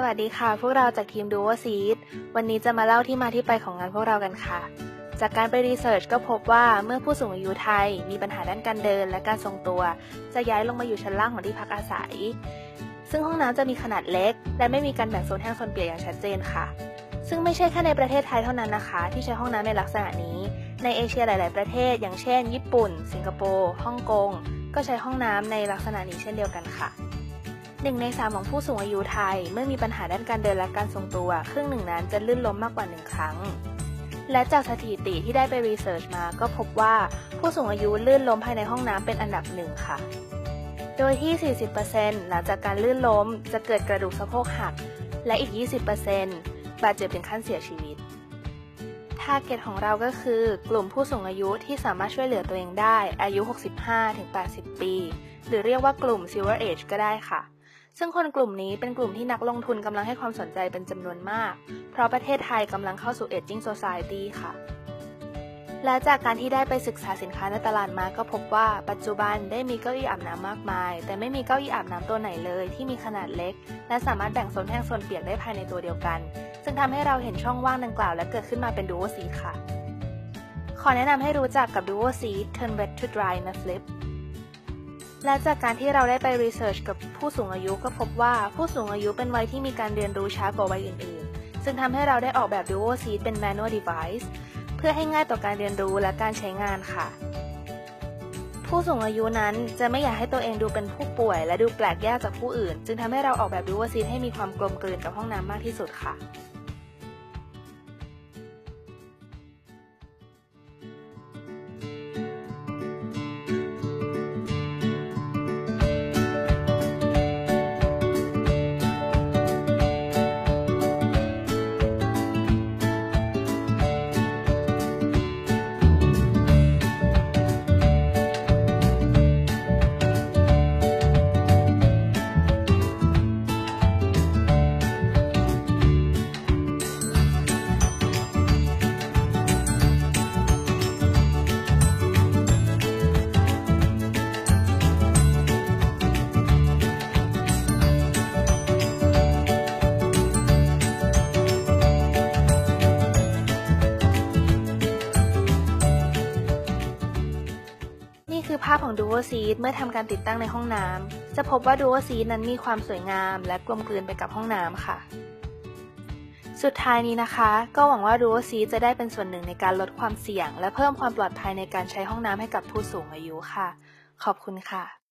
สวัสดีค่ะ พวกเราจากทีม Duo Seed วันนี้จะมาเล่าที่มาที่ไปของงานพวกเรากันค่ะ จากการไปรีเสิร์ชก็พบว่าเมื่อผู้สูงอายุไทยมีปัญหาด้านการเดินและการทรงตัว จะย้ายลงมาอยู่ชั้นล่างของที่พักอาศัย ซึ่งห้องน้ำจะมีขนาดเล็ก และไม่มีการแบ่งโซนแห้งโซนเปียกอย่างชัดเจนค่ะ ซึ่งไม่ใช่แค่ในประเทศไทยเท่านั้นนะคะ ที่ใช้ห้องน้ำในลักษณะนี้ ในเอเชียหลาย ๆ ประเทศ อย่างเช่น ญี่ปุ่น สิงคโปร์ฮ่องกงก็ใช้ห้องน้ำในลักษณะนี้เช่นเดียวกันค่ะ หนึ่งในสามของผู้สูงอายุไทย เมื่อมีปัญหาด้านการเดินและการทรงตัว ครึ่งหนึ่งนั้นจะลื่นล้มมากกว่าหนึ่งครั้ง และจากสถิติที่ได้ไปรีเสิร์ชมา ก็พบว่าผู้สูงอายุลื่นล้มภายในห้องน้ำเป็นอันดับหนึ่งค่ะ โดยที่ 40%หลังจากการลื่นล้มจะเกิดกระดูกสะโพกหัก และอีก 20%บาดเจ็บถึงขั้นเสียชีวิตทาร์เก็ตของเราก็คือกลุ่มผู้สูงอายุที่สามารถช่วยเหลือตัวเองได้อายุ 65-80 ปี หรือเรียกว่ากลุ่ม Silver Age ก็ได้ค่ะ ซึ่งคนกลุ่มนี้เป็นกลุ่มที่นักลงทุนกำลังให้ความสนใจเป็นจำนวนมาก เพราะประเทศไทยกำลังเข้าสู่ Aging Society ค่ะ และจากการที่ได้ไปศึกษาสินค้าในตลาดมาก็พบว่าปัจจุบันได้มีเก้าอี้อาบน้ำมากมาย แต่ไม่มีเก้าอี้อาบน้ำตัวไหนเลยที่มีขนาดเล็ก และสามารถแบ่งโซนแห้งโซนเปียกได้ภายในตัวเดียวกัน ซึ่งทำให้เราเห็นช่องว่างดังกล่าว และเกิดขึ้นมาเป็น Duo Seat ค่ะ ขอแนะนำให้รู้จักกับ Duo Seat Turn Wet to Dry นะ Flip และจากการที่เราได้ไปรีเสิร์ชกับผู้สูงอายุก็พบว่าผู้สูงอายุเป็นวัยที่มีการเรียนรู้ช้ากว่าวัยอื่นๆ ซึ่งทำให้เราได้ออกแบบ Duo Seat เป็น manual device เพื่อให้ง่ายต่อการเรียนรู้และการใช้งานค่ะ ผู้สูงอายุนั้นจะไม่อยากให้ตัวเองดูเป็นผู้ป่วย และดูแปลกแยกจากผู้อื่น จึงทำให้เราออกแบบ Duo Seat ให้มีความกลมกลืนกับห้องน้ำมากที่สุดค่ะาพของ Duo Seat เมื่อทำการติดตั้งในห้องน้ำจะพบว่า Duo Seat นั้นมีความสวยงาม และกลมกลืนไปกับห้องน้ำค่ะ สุดท้ายนี้นะคะ ก็หวังว่า Duo Seat จะได้เป็นส่วนหนึ่งในการลดความเสี่ยง และเพิ่มความปลอดภัยในการใช้ห้องน้ำให้กับผู้สูงอายุค่ะ ขอบคุณค่ะ